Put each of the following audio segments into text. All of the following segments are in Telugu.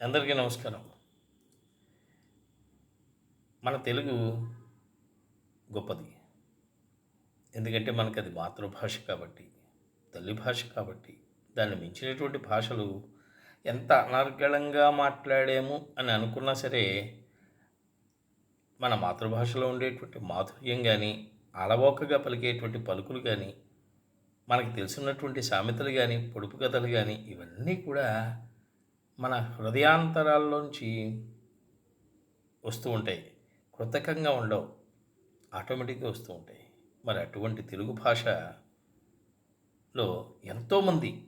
అందరికీ నమస్కారం. మన తెలుగు గొప్పది. ఎందుకంటే మనకి అది మాతృభాష కాబట్టి తల్లి భాష కాబట్టి దాన్ని మించినటువంటి భాషలు ఎంత అనర్గళంగా మాట్లాడాము అని అనుకున్నా సరే మన మాతృభాషలో ఉండేటువంటి మాధుర్యం కానీ అలవోకగా పలికేటువంటి పలుకులు కానీ మనకు తెలిసినటువంటి సామెతలు కానీ పొడుపు కథలు కానీ ఇవన్నీ కూడా మన హృదయాంతరాల్లోంచి వస్తూ ఉంటాయి కృతకంగా ఉండవు. ఆటోమేటిక్గా వస్తూ ఉంటాయి మరి అటువంటి తెలుగు భాషలో ఎంతోమంది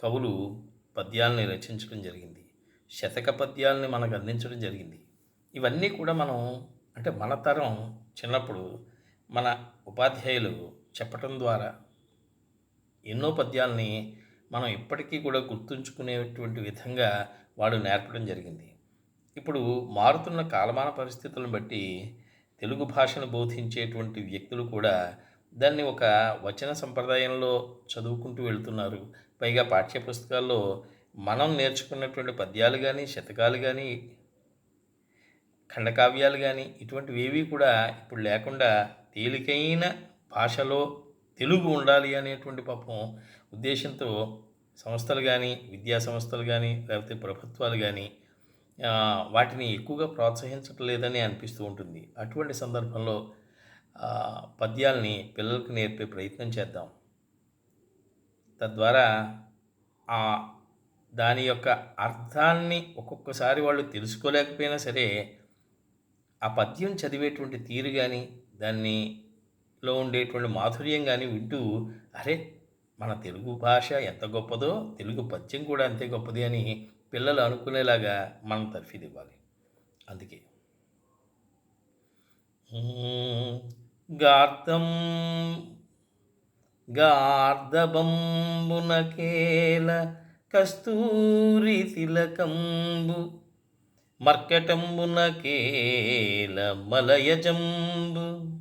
కవులు పద్యాలని రచించడం జరిగింది. శతక పద్యాలని మనకు అందించడం జరిగింది. ఇవన్నీ కూడా మనం అంటే మన తరం చిన్నప్పుడు మన ఉపాధ్యాయులు చెప్పటం ద్వారా ఎన్నో పద్యాలని మనం ఇప్పటికీ కూడా గుర్తుంచుకునేటువంటి విధంగా వాడు నేర్పడం జరిగింది. ఇప్పుడు మారుతున్న కాలమాన పరిస్థితులను బట్టి తెలుగు భాషను బోధించేటువంటి వ్యక్తులు కూడా దాన్ని ఒక వచన సంప్రదాయంలో చదువుకుంటూ వెళ్తున్నారు. పైగా పాఠ్యపుస్తకాల్లో మనం నేర్చుకున్నటువంటి పద్యాలు కానీ శతకాలు కానీ ఖండకావ్యాలు కానీ ఇటువంటివి ఏవి కూడా ఇప్పుడు లేకుండా తేలికైన భాషలో తెలుగు ఉండాలి అనేటువంటి పాపం ఉద్దేశంతో సంస్థలు కానీ విద్యా సంస్థలు కానీ లేకపోతే ప్రభుత్వాలు కానీ వాటిని ఎక్కువగా ప్రోత్సహించటం లేదని అనిపిస్తూ ఉంటుంది. అటువంటి సందర్భంలో పద్యాల్ని పిల్లలకు నేర్పే ప్రయత్నం చేద్దాం. తద్వారా ఆ దాని యొక్క అర్థాన్ని ఒక్కొక్కసారి వాళ్ళు తెలుసుకోలేకపోయినా సరే ఆ పద్యం చదివేటువంటి తీరు కానీ దాన్ని లో ఉండేటువంటి మాధుర్యం కానీ వింటూ అరే మన తెలుగు భాష ఎంత గొప్పదో తెలుగు పద్యం కూడా అంతే గొప్పది అని పిల్లలు అనుకునేలాగా మనం తర్ఫీదు ఇవ్వాలి అందుకే గార్ధం గార్ధబంబునకేల కస్తూరి తిలకంబు మర్కటంబునకేల మలయజంబు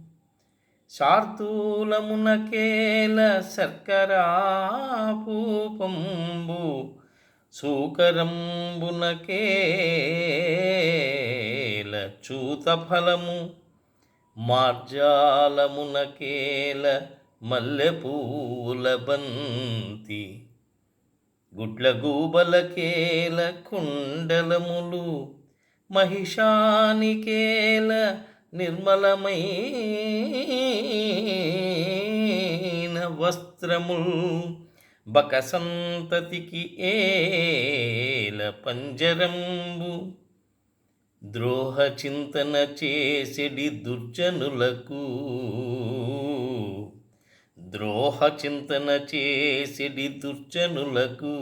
శార్దూలమునకేల శర్కరాపూపంబు సూకరంబునకేల చూతఫలము మార్జాలమునకేల మల్లెపూల బంతి గుడ్లగూబలకేల కుండలములు మహిషానికేల నిర్మలమైన వస్త్రముల్ బకసంతతికి ఏల పంజరంబు. ద్రోహ చింతన చేసిడి దుర్జనులకు. ద్రోహ చింతన చేసిడి దుర్జనులకు.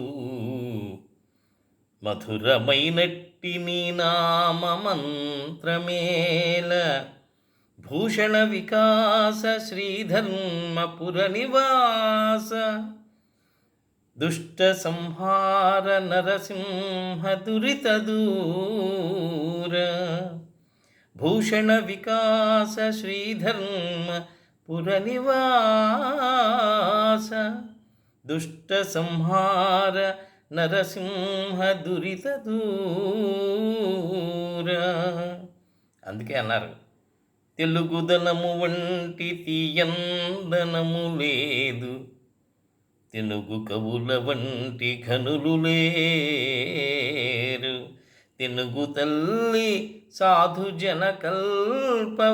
మధురమైనట్టి నీ నామమంత్రమేల భూషణ వికాస శ్రీధర్మపుర నివాస. దుష్ట సంహార నరసింహ దురిత దూర. భూషణ వికాస శ్రీధర్మ పుర నివాస. దుష్ట సంహార నరసింహ దురిత దూరా. అందుకే అన్నారు తెలుగుదనము వంటి తీయందనము లేదు. తెలుగు కవుల వంటి ఘనులు లేరు. తెలుగు తల్లి సాధు జన కల్ప